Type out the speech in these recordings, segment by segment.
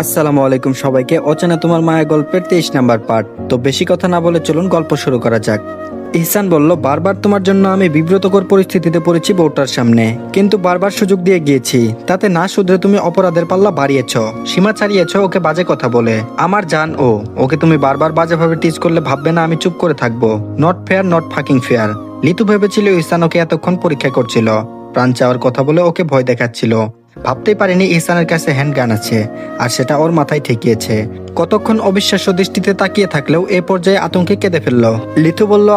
আসসালামু আলাইকুম সবাইকে। অচেনা তোমার মায়া গল্পের তেইশ নাম্বার পার্ট তো বেশি কথা না বলে চলুন গল্প শুরু করা যাক। ইহসান বলল, বারবার তোমার জন্য আমি বিব্রতকর পরিস্থিতিতে পড়েছি বউটার সামনে। কিন্তু বারবার সুযোগ দিয়ে গিয়েছি। তাতে না শুধরে তুমি অপরাধের পাল্লা বাড়িয়েছ। সীমা ছাড়িয়েছ, ওকে বাজে কথা বলে। আমার জান ও, ওকে তুমি বারবার বাজেভাবে টিচ করলে ভাববে না আমি চুপ করে থাকব। Not fair not fucking fair Litu ভেবেছিল ইহসান ওকে এতক্ষণ পরীক্ষা করছিল। প্রাণ চাওয়ার কথা বলে ওকে ভয় দেখাচ্ছিল। ভাবতেই পারেনি ইহসানের কাছে হ্যান্ড গান আছে, আর সেটা ওর মাথায় ঠেকিয়েছে। কতক্ষণ অবিশ্বাস্য দৃষ্টিতে তাকিয়ে থাকলেও এ পর্যায়ে আতঙ্কে কেঁদে ফেলল। লিথু বলল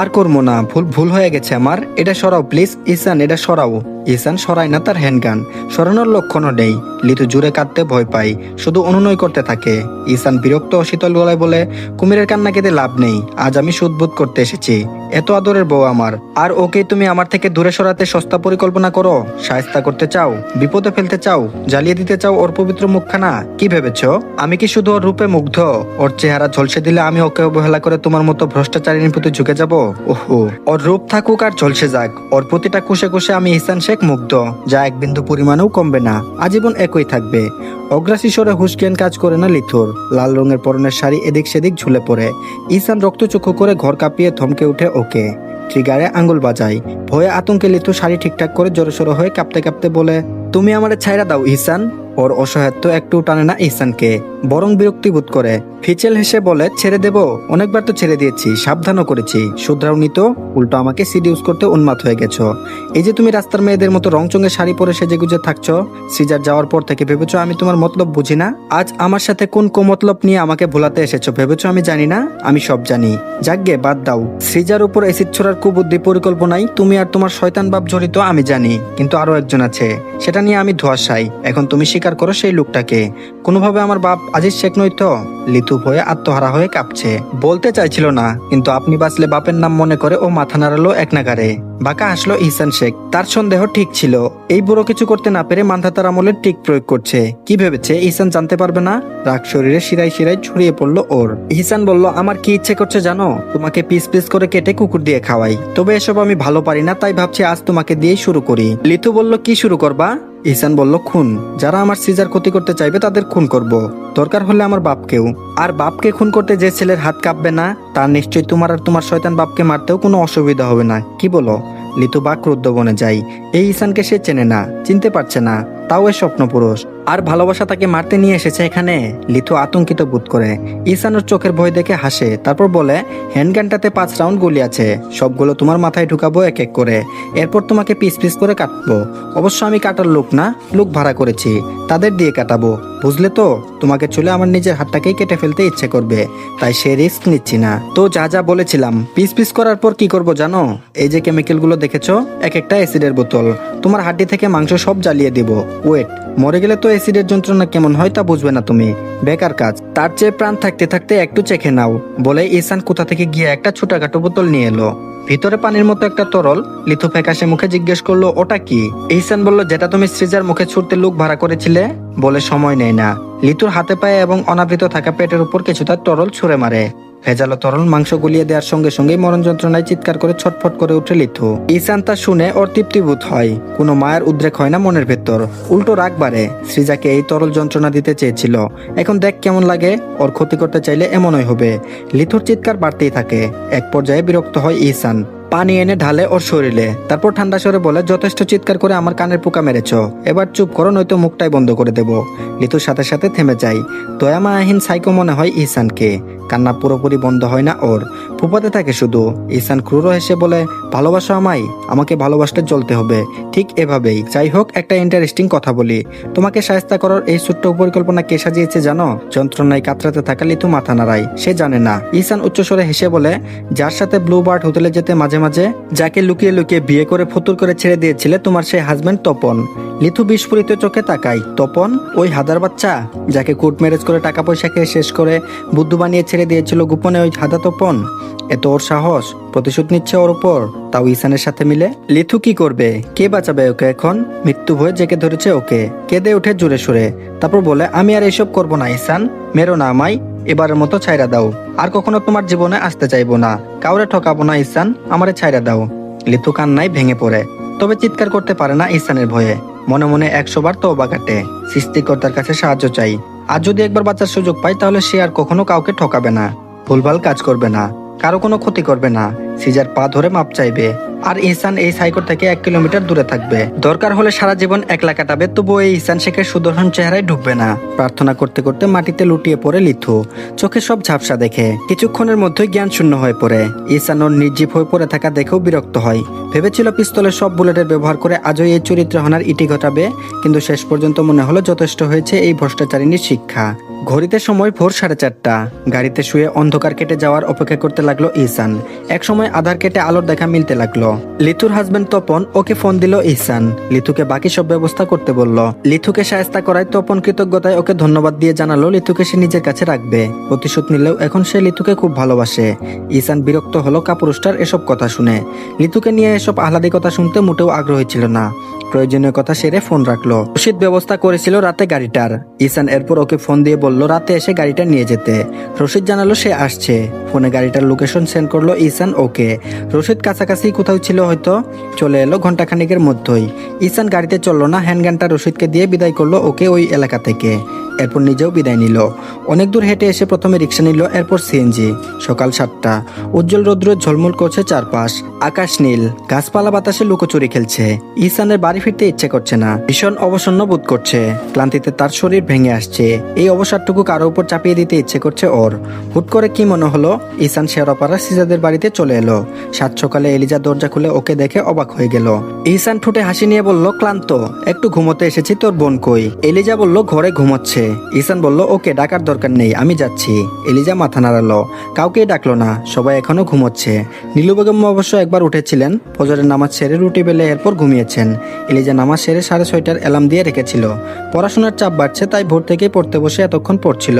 আর করব না, ভুল ভুল হয়ে গেছে আমার। এটা সরাও, প্লিজ। ইহসান, এটা সরাও। ইহসান সরায় না তার হ্যান্ড গান সরানোর লক্ষণও নেই। লিথু জুড়ে কাঁদতে ভয় পায়। শুধু অনুনয় করতে থাকে। ইহসান বিরক্ত শীতল গলায় বলে, কুমিরের কান্না কেঁদে লাভ নেই। আজ আমি সুদবোধ করতে এসেছি। এত আদরের বউ আমার। আর ওকে তুমি আমার থেকে দূরে সরাতে সস্তা পরিকল্পনা করো। সায়স্তা করতে চাও, বিপদে ফেলতে চাও, জ্বালিয়ে দিতে চাও ওর পবিত্র মুখখানা। কি ভেবেছ? আমি কি শুধু ওর রূপে মুগ্ধ? ওর চেহারা ঝলসে দিলে আমি ওকে অবহেলা করে তোমার মতো ভ্রষ্টাচারীর প্রতি ঝুঁকে যাব? ওহো। ওর রূপ থাকুক আর ঝলসে যাক। ওর প্রতিটা কুশে কুশে আমি ইহসান শেখ মুগ্ধ, যা এক বিন্দু পরিমাণেও কমবে না, আজীবন একই থাকবে। অগ্রাসী স্বরে হুসকিয়ান কাজ করে না লিথুর। লাল রঙের পরনের শাড়ি এদিক সেদিক ঝুলে পড়ে। ইসান রক্তচক্ষু করে ঘর কাঁপিয়ে থমকে উঠে ওকে। ট্রিগারে আঙুল বাজায়। ভয়ে আতঙ্কে লিথু শাড়ি ঠিকঠাক করে জোরসোর হয়ে কাঁপতে কাঁপতে বলে তুমি আমারে ছাইরা দাও, ইহসান। ওর অসহায়ত্ব একটু টানে না ইহসানকে। বরং বিরক্তি বোধ করে। ফিচেল হেসে বলে, ছেড়ে দেব। অনেকবার তো ছেড়ে দিয়েছি, সাবধানও করেছি। শুধরাও নিত উল্টো আমাকে সিডিউস করতে উন্মাদ হয়ে গেছো। এই যে তুমি রাস্তার মেয়েদের মতো রংচঙে শাড়ি পরে সেজে গুজে থাকছো, সিজার যাওয়ার পর থেকে ভেবেছো আমি তোমার মতলব বুঝি না? আজ আমার সাথে কোন কোমতলব নিয়ে আমাকে ভোলাতে এসেছ ভেবেছো আমি জানি না? আমি সব জানি। যাকগে বাদ দাও। সিজার উপর এসিড ছোড়ার কুবুদ্ধি পরিকল্পনায় তুমি আর তোমার শয়তান বাপ জড়িত আমি জানি। কিন্তু আরও একজন আছে। সেটা নিয়ে আমি ধোয়াশাই। এখন তুমি স্বীকার করো সেই লোকটাকে। কোনোভাবে আমার বাপ আজিজ শেখ নই তো? লিতু হয়ে আত্মহারা হয়ে কাঁপছে। বলতে চাইছিল না, কিন্তু আপনি বাঁচলে বাপের নাম মনে করে ও মাথা নাড়ালো এক নাগারে বাঁকা আসলো ইহসান শেখ। তার সন্দেহ ঠিক ছিল। এই বুড়ো কিছু করতে না পেরে মান্ধাতার আমলের টিক প্রয়োগ করছে। কি ভেবেছে? ইহসান জানতে পারবে না? রাগ শরীরে শিরাই শিরাই ছড়িয়ে পড়ল ওর। ইহসান বলল, আমার কি ইচ্ছে করছে জানো? তোমাকে পিস পিস করে কেটে কুকুর দিয়ে খাওয়াই। তবে এসব আমি ভালো পারি না, তাই ভাবছি আজ তোমাকে দিয়েই শুরু করি। লিতু বলল, কি শুরু করবা? ইহসান বলল, খুন। যারা আমার সিজার ক্ষতি করতে চাইবে, তাদের খুন করব। দরকার হলে আমার বাপকেও। আর বাপকে খুন করতে যে ছেলের হাত কাঁপবে না, তা নিশ্চয়ই তোমার আর তোমার শয়তান বাপকে মারতেও কোনো অসুবিধা হবে না। কি বলো? লিতু বাক রুদ্র বনে যায়। এই ইসানকে সে চেনে না, চিনতে পারছে না। তাও এ স্বপ্নপুরুষ আর ভালোবাসা তাকে মারতে নিয়ে এসেছে এখানে, লিথু আতঙ্কিত বোধ করে। ইসানোর চোখের ভয় দেখে হাসে, তারপর বলে, হ্যান্ডগানটাতে পাঁচ রাউন্ড গুলি আছে, সবগুলো তোমার মাথায় ঢুকাবো এক এক করে। এরপর তোমাকে পিস পিস করে কাটবো। অবশ্য আমি কাটার লোক না, লোক ভাড়া করেছি, তাদের দিয়ে কাটাবো। বুঝলে তো? তোমাকে চলে আমার নিজের হাতটাকেই কেটে ফেলতে ইচ্ছে করবে, তাই সে রিস্ক নিচ্ছি না। তো যা যা বলেছিলাম পিস পিস করার পর কি করব জানো? এই যে কেমিক্যালগুলো দেখেছ, এক একটা অ্যাসিডের বোতল। তোমার হাড্ডি থেকে মাংস সব জ্বালিয়ে দিব। ওয়েট মরে গেলে তো অ্যাসিডের যন্ত্রণা কেমন হয় তা বুঝবে না তুমি। বেকার কাজ। তার চেয়ে প্রাণ থাকতে থাকতে একটু চেখে নাও। বলে ইসান কোথা থেকে গিয়ে একটা ছোটখাটো বোতল নিয়ে এলো। ভিতরে পানির মতো একটা তরল লিথু ফ্যাকাশে মুখে জিজ্ঞেস করল, ওটা কি? ইহসান বলল, যেটা তুমি সৃজার মুখে ছুটতে লোক ভাড়া করেছিলে? বলে, সময় নেয় না। লিতুর হাতে পায়ে এবং অনাবৃত থাকা পেটের উপর কিছুটা তরল ছুঁড়ে মারে। ভেজালো তরল মাংস গুলিয়ে দেওয়ার সঙ্গে সঙ্গেই মরণ যন্ত্রণায় চিৎকার করে ছটফট করে উঠে লিথু। ইসান তা শুনে ওর তৃপ্তিবোধ হয়। কোনো মায়ের উদ্রেক হয় না মনের ভেতর। উল্টো রাগ বাড়ে। সৃজাকে এই তরল যন্ত্রণা দিতে চেয়েছিল। এখন দেখ কেমন লাগে। ওর ক্ষতি করতে চাইলে এমনই হবে। লিথুর চিৎকার বাড়তেই থাকে। এক পর্যায়ে বিরক্ত হয় ইসান পানি এনে ঢালে ওর শরীরে। তারপর ঠান্ডা স্বরে বলে, যথেষ্ট চিৎকার করে আমার কানের পোকা মেরেছ। এবার চুপ করো, নয়তো মুখটাই বন্ধ করে দেব। লিতুর সাথে সাথে থেমে যাই দয়ামাহীন সাইকো মনে হয় ইসানকে কান্না পুরোপুরি বন্ধ হয় না ওর। ফুপাতে থাকে শুধু। ইসান ক্রুর হেসে বলে, ভালোবাসো আমায়, আমাকে ভালোবাসতে চলতে হবে। ঠিক এভাবেই। যাই হোক, একটা ইন্টারেস্টিং কথা বলি। তোমাকে সায়স্তা করার এই ছোট্ট পরিকল্পনা কে সাজিয়েছে জানো? যন্ত্রণায় কাতরাতে থাকা লিতু মাথা নাড়ায় সে জানে না। ইসান উচ্চস্বরে হেসে বলে, যার সাথে ব্লু বার্ড হোটেলে যেতে মাঝে মাঝে, যাকে লুকিয়ে লুকিয়ে বিয়ে করে ফতুর করে ছেড়ে দিয়েছিলে তোমার সেই হাজবেন্ড তপন। লিথু বিস্ফোরিত চোখে তাকাই তপন, ওই হাদার বাচ্চা, যাকে কোর্ট ম্যারেজ করে টাকা পয়সা খেয়ে শেষ করে বুদ্ধু বানিয়ে ছেড়ে দিয়েছিল গোপনে ওই হাদা তপন? এত ওর সাহস? প্রতিশোধ নিচ্ছে ওর উপর। তাও ইসানের সাথে মিলে? লিথু কি করবে? কে বাঁচাবে ওকে এখন? মৃত্যু ভয়ে জেকে ধরেছে ওকে। কেঁদে উঠে জোরে সুরে। তারপর বলে, আমি আর এসব করব না, ইসান। মেরো না আমায়। এবারের মতো ছাইরা দাও। আর কখনো তোমার জীবনে আসতে চাইব না। কাউরে ঠকাবো না, ইসান। আমারে ছাইরা দাও। লিথু কান্নায় ভেঙে পড়ে। তবে চিৎকার করতে পারে না ইসানের ভয়ে। মনে মনে একশো বার তওবা কাটে। সৃষ্টিকর্তার কাছে সাহায্য চাই। আর যদি একবার বাঁচার সুযোগ পাই, তাহলে সে আর কখনো কাউকে ঠকাবে না। ভুলভাল কাজ করবে না। কারও কোনো ক্ষতি করবে না। সিজার পা ধরে মাপ চাইবে। আর ইহসান এই সাইকোর থেকে এক কিলোমিটার দূরে থাকবে। দরকার হলে সারা জীবন একলা কাটাবে তবু এই ইহসান শেখের সুদর্শন চেহারায় ঢুকবে না। প্রার্থনা করতে করতে মাটিতে লুটিয়ে পড়ে লিথু। চোখে সব ঝাপসা দেখে। কিছুক্ষণের মধ্যেই জ্ঞান শূন্য হয়ে পড়ে। ইহসান ওর নির্জীব হয়ে পড়ে থাকা দেখেও বিরক্ত হয়। ভেবেছিল পিস্তলের সব বুলেটের ব্যবহার করে আজও এই চরিত্র হানার ইটি ঘটাবে, কিন্তু শেষ পর্যন্ত মনে হলো যথেষ্ট হয়েছে এই ভ্রষ্টাচারিণীর শিক্ষা। ঘড়িতে সময় ভোর সাড়ে চারটা। গাড়িতে শুয়ে অন্ধকার কেটে যাওয়ার অপেক্ষা করতে লাগল ইহসান। এক সময় আধার কেটে আলোর দেখা মিলতে লাগল। লিথুর হাজবেন্ড তপন ওকে ফোন দিল ইহসান। লিথুকে বাকি সব ব্যবস্থা করতে বলল। লিথুকে সায়স্তা করায় তপন কৃতজ্ঞতায় ওকে ধন্যবাদ দিয়ে জানালো লিথুকে সে নিজের কাছে রাখবে। প্রতিশোধ নিলেও এখন সে লিথুকে খুব ভালোবাসে। ইহসান বিরক্ত হলো কাপুরুষটার এসব কথা শুনে। লিথুকে নিয়ে এসব আহ্লাদিকতা শুনতে মোটেও আগ্রহী ছিল না। প্রয়োজনীয় কথা সেরে ফোন রাখল। রশিদ ব্যবস্থা করেছিল রাতে গাড়িটার। ইসান এরপর ওকে ফোন দিয়ে বলল, রাতে এসে গাড়িটা নিয়ে যেতে। রশিদ জানালো, সে আসছে। ফোনে গাড়িটার লোকেশন সেন্ড করল ইসান ওকে। রশিদ কাছাকাছি কোথাও ছিল হয়তো, চলে এলো ঘন্টাখানিকের মধ্যেই। ইসান গাড়িতে চলল না, হ্যান্ডগানটা রশিদকে দিয়ে বিদায় করল ওকে ওই এলাকা থেকে। এরপর নিজেও বিদায় নিল। অনেক দূর হেঁটে এসে প্রথমে রিক্সা নিল, এরপর সিএনজি সকাল সাতটা। উজ্জ্বল রৌদ্র ঝলমল করছে চারপাশ। আকাশ নীল। গাছপালা বাতাসে লুকোচুরি খেলছে। ইসানের বাড়ি ফিরতে ইচ্ছে করছে না। ভীষণ অবসন্ন বোধ করছে। ক্লান্তিতে তার শরীর ভেঙে আসছে। এই অবসাদটুকু কারও উপর চাপিয়ে দিতে ইচ্ছে করছে ওর। হুট করে কি মনে হলো? ইসান শেরপাড়া সিজাদের বাড়িতে চলে এলো। সাত সকালে এলিজা দরজা খুলে ওকে দেখে অবাক হয়ে গেল। ইসান ঠোঁটে হাসি নিয়ে বলল, ক্লান্ত। একটু ঘুমোতে এসেছি, তোর বোন কই? এলিজা বলল, ঘরে ঘুমোচ্ছে। ইসান বলল, ওকে, ডাকার দরকার নেই, আমি যাচ্ছি। এলিজা মাথা নাড়ালো। কাউকেই ডাকলো না, সবাই এখনও ঘুমোচ্ছে। নীলু বেগম অবশ্য একবার উঠেছিলেন, ফজরের নামাজ সেরে রুটি বেলে এরপর ঘুমিয়েছেন। এলিজা নামাজ সেরে সাড়ে ছয়টার অ্যালার্ম দিয়ে রেখেছিল। পড়াশোনার চাপ বাড়ছে, তাই ভোর থেকে পড়তে বসে এতক্ষণ পড়ছিল।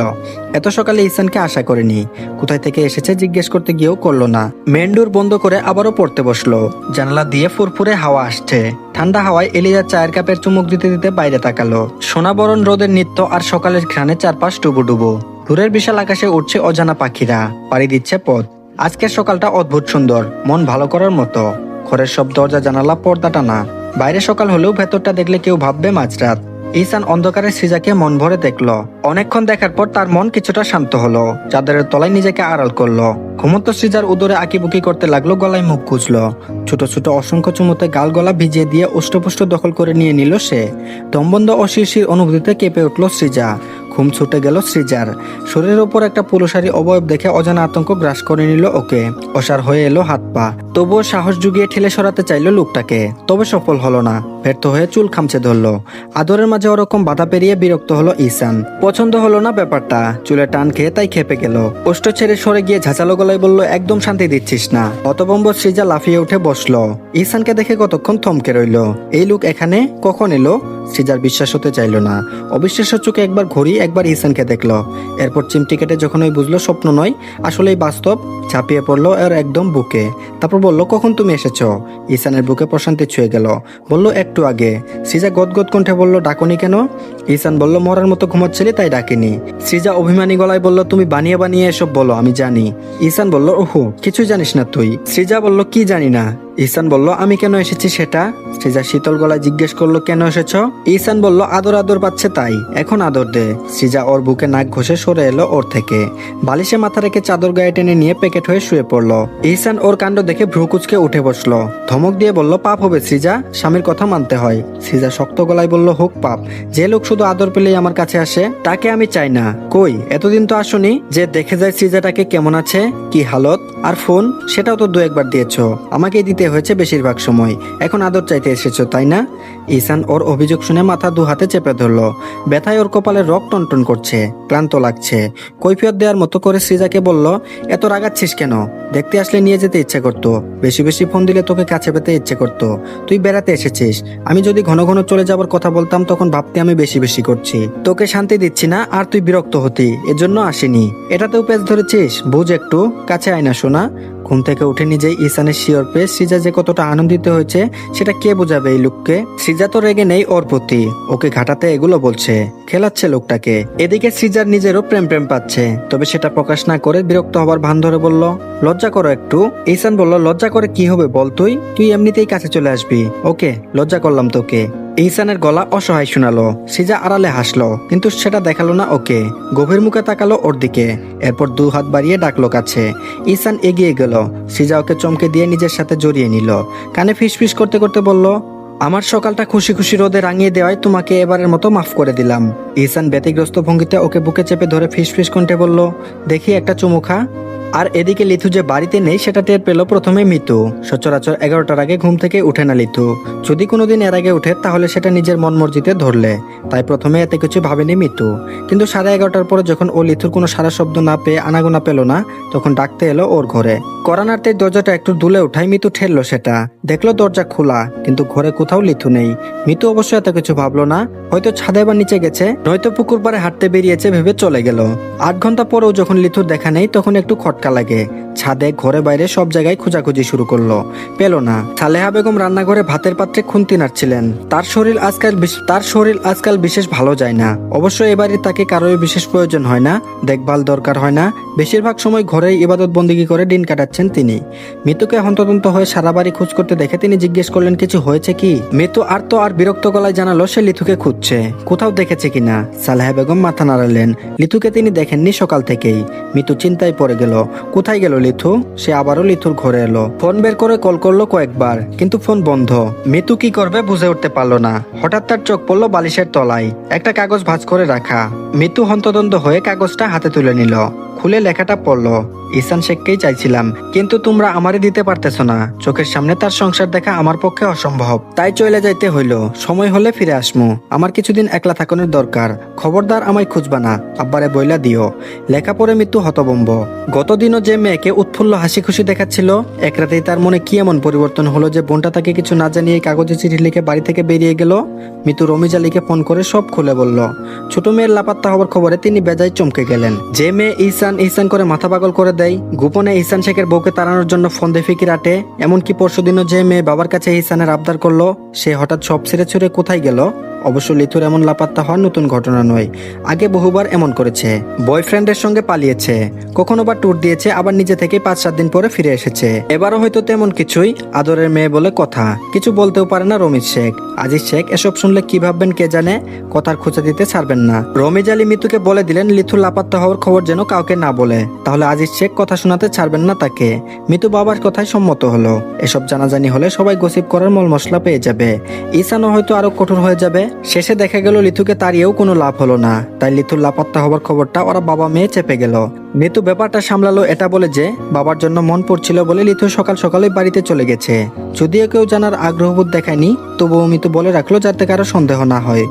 এত সকালে ইসানকে আশা করেনি। কোথায় থেকে এসেছে জিজ্ঞেস করতে গিয়েও করল না। মেন্ডুর বন্ধ করে আবারও পড়তে বসল। জানালা দিয়ে ফুরফুরে হাওয়া আসছে। ঠান্ডা হাওয়ায় এলিজা চায়ের কাপের চুমুক দিতে দিতে বাইরে তাকালো। সোনাবরণ রোদের নৃত্য আর সকালের ঘ্রাণে চারপাশ ডুবু ডুবু দূরের বিশাল আকাশে উঠছে অজানা পাখিরা। পাড়ি দিচ্ছে পথ। আজকের সকালটা অদ্ভুত সুন্দর। মন ভালো করার মতো। ঘরের সব দরজা জানালা, পর্দা টানা। বাইরে সকাল হলেও ভেতরটা দেখলে কেউ ভাববে মাঝরাত। ইসান অন্ধকারে সিজাকে মন ভরে দেখল। অনেকক্ষণ দেখার পর তার মন কিছুটা শান্ত হলো। চাদরের তলায় নিজেকে আড়াল করল। ঘুমন্ত সিজার উদরে আঁকিবুকি করতে লাগল, গলায় মুখ খুঁজল। ছোট ছোট অসংখ্য চুমুতে গাল গলা ভিজিয়ে দিয়ে উষ্টপুষ্ট দখল করে নিয়ে নিল সে। দমবন্ধ অশিরশির অনুভূতিতে কেঁপে উঠল সৃজা। ঘুম ছুটে গেল সৃজার। শরীরের ওপর একটা পুরুষারী অবয়ব দেখে অজানা আতঙ্ক গ্রাস করে নিল ওকে। অসার হয়ে এলো হাত পা। তবুও সাহস জুগিয়ে ঠেলে সরাতে চাইলো লোকটাকে। তবে সফল হলো না। ব্যর্থ হয়ে চুল খামচে ধরলো। আদরের মাঝে ওরকম বাধা পেরিয়ে বিরক্ত হলো ইসান পছন্দ হলো না ব্যাপারটা। চুলে টান খেয়ে তাই খেপে গেল। ওষ্ঠ ছেড়ে সরে গিয়ে ঝাঁচালো গলায় বলল, একদম শান্তি দিচ্ছিস না। অতবম্ব সৃজা লাফিয়ে উঠে বসল। ইসানকে দেখে কতক্ষণ থমকে রইল। এই লোক এখানে? কখন এলো? সৃজার বিশ্বাস হতে চাইল না। অবিশ্বাস্য চোখে একবার ঘড়ি, একবার ইসানকে দেখল। এরপর চিমটি কেটে যখন ওই বুঝলো স্বপ্ন নয়, আসলেই বাস্তব, ঝাঁপিয়ে পড়ল এর একদম বুকে। তারপর বলল, কখন তুমি এসেছ? ইসানের বুকে প্রশান্তি ছুঁয়ে গেল। বলল, একটু আগে। সৃজা গদগদ কণ্ঠে বলল, ডাকনি কেন? ইসান বলল, মরার মতো ঘুমাচ্ছিলি, তাই ডাকিনি। সৃজা অভিমানী গলায় বলল, তুমি বানিয়ে বানিয়ে এসব বলো, আমি জানি। ইসান বলল, ওহো, কিছুই জানিস না তুই। সৃজা বলল, কি জানি না? ইসান বলল, আমি কেন এসেছি সেটা? সৃজা শীতল গলায় জিজ্ঞেস করল, কেন এসেছ? ইসান বলল, আদর আদর পাচ্ছে তাই, এখন আদর দে। সৃজা ওর বুকে নাক ঘষে সরে এলো ওর থেকে। বালিশে মাথা রেখে চাদর গায়ে টেনে নিয়ে প্যাকেট হয়ে শুয়ে পড়ল। ইসান ওর কাণ্ড দেখে ভ্রুকুচকে উঠে বসল। ধমক দিয়ে বলল, পাপ হবে সৃজা স্বামীর কথা মানতে হয়। সৃজা শক্ত গলায় বলল, হোক পাপ, যে লোক শুধু আদর পেলেই আমার কাছে আসে, তাকে আমি চাই না। কই, এতদিন তো আসনি যে দেখে যায় সৃজাটাকে কেমন আছে, কি হালত, আর ফোন, সেটাও তো দু একবার দিয়েছ। আমাকে দিতে হয়েছে বেশিরভাগ সময়। এখন আদর চাইতে এসেছ, তাই না? ইসান ওর অভিযোগ শুনে মাথা দু হাতে চেপে ধরলো। ব্যথায় ওর কপালে রক টনটন করছে, ক্লান্ত লাগছে। কৈফিয়ত দেওয়ার মতো করে সৃজাকে বলল, এত রাগাচ্ছিস কেন? দেখতে আসলে নিয়ে যেতে ইচ্ছে করতো। বেশি বেশি ফোন দিলে তোকে কাছে পেতে ইচ্ছে করতো। তুই বেড়াতে এসেছিস। আমি যদি ঘন ঘন চলে যাবার কথা বলতাম, তখন ভাবতে আমি বেশি বেশি করছি। তোকে শান্তি দিচ্ছি না, আর তুই বিরক্ত হতি। এজন্য আসিনি। এটাতেও পেজ ধরেছিস? বুঝ একটু। কাছে আয় না শোনা ঘুম থেকে উঠে নিজেই ইসানের শিওর পেয়ে সৃজা যে কতটা আনন্দিত হয়েছে, সেটা কে বোঝাবে এই লোককে সৃজা তো রেগে নেই ওর প্রতি। ওকে ঘাটাতে এগুলো বলছে, খেলাচ্ছে লোকটাকে। এদিকে সৃজার নিজেরও প্রেম প্রেম পাচ্ছে, তবে সেটা প্রকাশ না করে বিরক্ত হবার ভান ধরে বলল, লজ্জা করো একটু। ইসান বলল, লজ্জা করে কি হবে বল তুই? তুই এমনিতেই কাছে চলে আসবি। ওকে, লজ্জা করলাম তোকে। ইহসানের গলা অসহায় শোনালো, সিজা আড়ালে হাসলো, কিন্তু সেটা দেখাল না ওকে। গভীর মুখে তাকালো ওর দিকে। এরপর দু হাত বাড়িয়ে ডাকলো কাছে। ইহসান এগিয়ে গেল, সিজা ওকে চমকে দিয়ে নিজের সাথে জড়িয়ে নিল। কানে ফিসফিস করতে করতে বলল, আমার সকালটা খুশি খুশি রোদে রাঙিয়ে দেওয়ায় তোমাকে এবারের মতো মাফ করে দিলাম। ইহসান ব্যতিগ্রস্ত ভঙ্গিতে ওকে বুকে চেপে ধরে ফিস ফিসফিস কণ্ঠে বলল, দেখি একটা চুমু খা। আর এদিকে লিথু যে বাড়িতে নেই, সেটা টের পেল প্রথমে মিতু। সচরাচর এগারোটার আগে ঘুম থেকে উঠে না লিথু। যদি কোনোদিন এর আগে উঠে, তাহলে সেটা নিজের মন মর্জিতে ধরলে। তাই প্রথমে এতে কিছু ভাবেনি মিতু। কিন্তু সাড়ে এগারোটার পরে যখন ও লিথুর কোনো সারা শব্দ না পেয়ে আনাগোনা পেল না, তখন ডাকতে এলো ওর ঘরে। করানার্তে দরজাটা একটু দুলে উঠায় মিতু ঠেললো সেটা। দেখল দরজা খোলা, কিন্তু ঘরে কোথাও লিথু নেই। মিতু অবশ্য এত কিছু ভাবলো না। হয়তো ছাদে বা নিচে গেছে, নয়তো পুকুর পাড়ে হাঁটতে বেরিয়েছে ভেবে চলে গেল। আট ঘণ্টা পরেও যখন লিথুর দেখা নেই, তখন একটু খটকা লাগে। ছাদে ঘরে বাইরে সব জায়গায় খোঁজাখুঁজি শুরু করল। পেল না। সালেহা বেগম রান্নাঘরে ভাতের পাত্রে খুন্তি নাড়ছিলেন। তার শরীর আজকাল তার শরীর আজকাল বিশেষ ভালো যায় না। অবশ্য এবারে তাকে কারোর বিশেষ প্রয়োজন হয় না। দেখভাল দরকার হয় না। বেশিরভাগ সময় ঘরেই ইবাদত বন্দিগি করে দিন কাটাচ্ছেন তিনি। মৃত্যুকে হন্তদন্ত হয়ে সারা বাড়ি খোঁজ করতে দেখে তিনি জিজ্ঞেস করলেন, কিছু হয়েছে কি? মৃত্যু আর তো আর বিরক্ত গলায় জানালো, সে লিথুকে খুঁজছে। কোথাও দেখেছে কিনা? সালেহা বেগম মাথা নাড়ালেন। লিথুকে তিনি দেখেননি সকাল থেকেই। মিতু চিন্তায় পড়ে গেল। কোথায় গেল লিথু? সে আবারও লিথুর ঘরে এলো। ফোন বের করে কল করল কয়েকবার, কিন্তু ফোন বন্ধ। মিতু কি করবে বুঝে উঠতে পারল না। হঠাৎ তার চোখ পড়ল বালিশের তলায়। একটা কাগজ ভাঁজ করে রাখা। মিতু হন্তদন্ত হয়ে কাগজটা হাতে তুলে নিল। খুলে লেখাটা পড়ল ইসান শেখকেই চাইছিলাম, কিন্তু তোমরা আমারে দিতে পারতেছো না। চোখের সামনে তার সংসার দেখা আমার পক্ষে অসম্ভব। তাই চলে যাইতে হইল। সময় হলে ফিরে আসমু। আমার কিছুদিন একলা থাকানোর দরকার। খবরদার আমায় খুঁজবা না। আব্বারে বইলা দিও। লেখা পড়ে মৃত্যু হতবম্ব। গতদিনও যে মেয়েকে উৎফুল্ল হাসি খুশি দেখাচ্ছিল, এক রাতেই তার মনে কি এমন পরিবর্তন হলো যে বোনটা তাকে কিছু না জানিয়ে কাগজে চিঠি লিখে বাড়ি থেকে বেরিয়ে গেল? মিতু রমিজ আলীকে ফোন করে সব খুলে বলল। ছোট মেয়ের লাপাত্তা হওয়ার খবরে তিনি বেজায় চমকে গেলেন। যে মেয়ে ইহসান ইহসান করে মাথা পাগল করে দেয়, গোপনে ইহসান শেখের বউকে তাড়ানোর জন্য ফোন দিয়ে ফিকির আটে। এমনকি পরশুদিনও যে মেয়ে বাবার কাছে ইহসানের আবদার করল, সে হঠাৎ সব ছেড়ে ছুড়ে কোথায় গেল? অবশ্য লিথুর এমন লাপাত্তা হওয়ার নতুন ঘটনা নয়। আগে বহুবার এমন করেছে। বয়ফ্রেন্ডের সঙ্গে পালিয়েছে। কখনো বা ট্যুর দিয়েছে, আবার নিজে থেকে পাঁচ সাত দিন পরে ফিরে এসেছে। এবারও হয়তো তেমন কিছুই আদরের মেয়ে বলে কথা। কিছু বলতেও পারে না রমিজ শেখ। আজিজ শেখ, এসব শুনলে কি ভাববেন কে জানে? কথার খোঁজা দিতে ছাড়বেন না। রমিজ আলী মিতুকে বলে দিলেন, লিথুর লাপাত্তা হওয়ার খবর যেন কাউকে না বলে। তাহলে আজিজ শেখ কথা শোনাতে ছাড়বেন না তাকে। মিতু বাবার কথায় সম্মত হলো। এসব জানাজানি হলে সবাই গসিপ করার মল মশলা পেয়ে যাবে। ঈশানও হয়তো আরও কঠোর হয়ে যাবে। শেষে দেখা গেল লিথুকে তাড়িয়েও কোনো লাভ হলো না। তাই লিথুর লাপাত্তা হবার খবরটা ওরা বাবা মেয়ে চেপে গেল। মিতু ব্যাপারটা সামলালো এটা বলে যে, বাবার জন্য মন পড়ছিল বলে লিথু সকাল সকালে বাড়িতে চলে গেছে। যদিও কেউ জানার আগ্রহবোধ দেখায়নি, তবুও মিতু বলে রাখল যাতে কারও সন্দেহ না হয়।